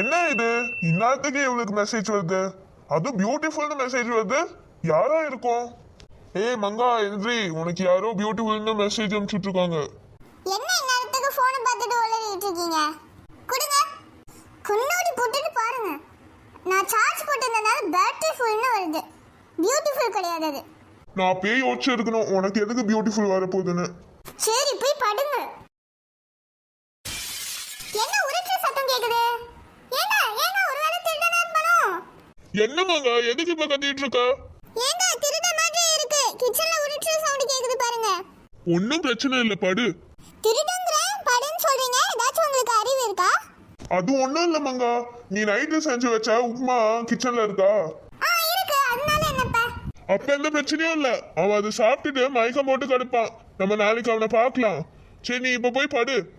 என்ன இது? இந்நேரத்துக்கு இவளுக்கு மெசேஜ் வருது. அதுவும் பியூட்டிஃபுல்னு மெசேஜ் வருது. யாரா இருக்கும். ஏய் மங்கா எந்திரி உனக்கு யாரோ பியூட்டிஃபுல்னு மெசேஜ் அனுப்பிச்சுட்டு இருக்காங்க என்ன இந்நேரத்துக்கு போனை பார்த்துட்டு உளறிட்டு இருக்கீங்க? கொடுங்க. குன்னோடி போட்டுட்டு பாருங்க. நான் சார்ஜ் போட்டிருந்தனால பேட்டரி ஃபுல்னு வருது. பியூட்டிஃபுல் கிடையாது அது. நான் அப்பயே யோசிச்சு இருக்கணும் உனக்கு எதுக்கு பியூட்டிஃபுல் வரப்போகுதுன்னு. சரி போய் படுங்க. என்ன உருட்டுற சத்தம் கேக்குது ஏங்க ஏங்க ஒருவேளை திருடனா இருப்பானோ என்ன மங்கா எதுக்கு இப்ப கத்திட்டு இருக்க ஏங்க திருட மாதிரி இருக்கு. கிச்சன்ல உருட்டுற சவுண்ட் கேக்குது பாருங்க. ஒன்னும் பிரச்சனை இல்ல படு. திருடங்கிறேன் படுன்னு சொல்றீங்க. ஏதாச்சும் உங்களுக்கு அறிவு இருக்கா? அது ஒண்ணும் இல்ல மங்கா. நீ நைட்டு செஞ்சு வச்ச உப்புமா கிச்சன்ல இருக்கா? ஆ இருக்கு. அதனால என்னப்பா? அப்ப எந்த பிரச்சனையும் இல்ல. அவன் அதை சாப்பிட்டுட்டு மயக்கம் போட்டு கிடப்பான். நம்ம நாளைக்கு அவனை பார்க்கலாம். சரி நீ இப்ப போய் படு.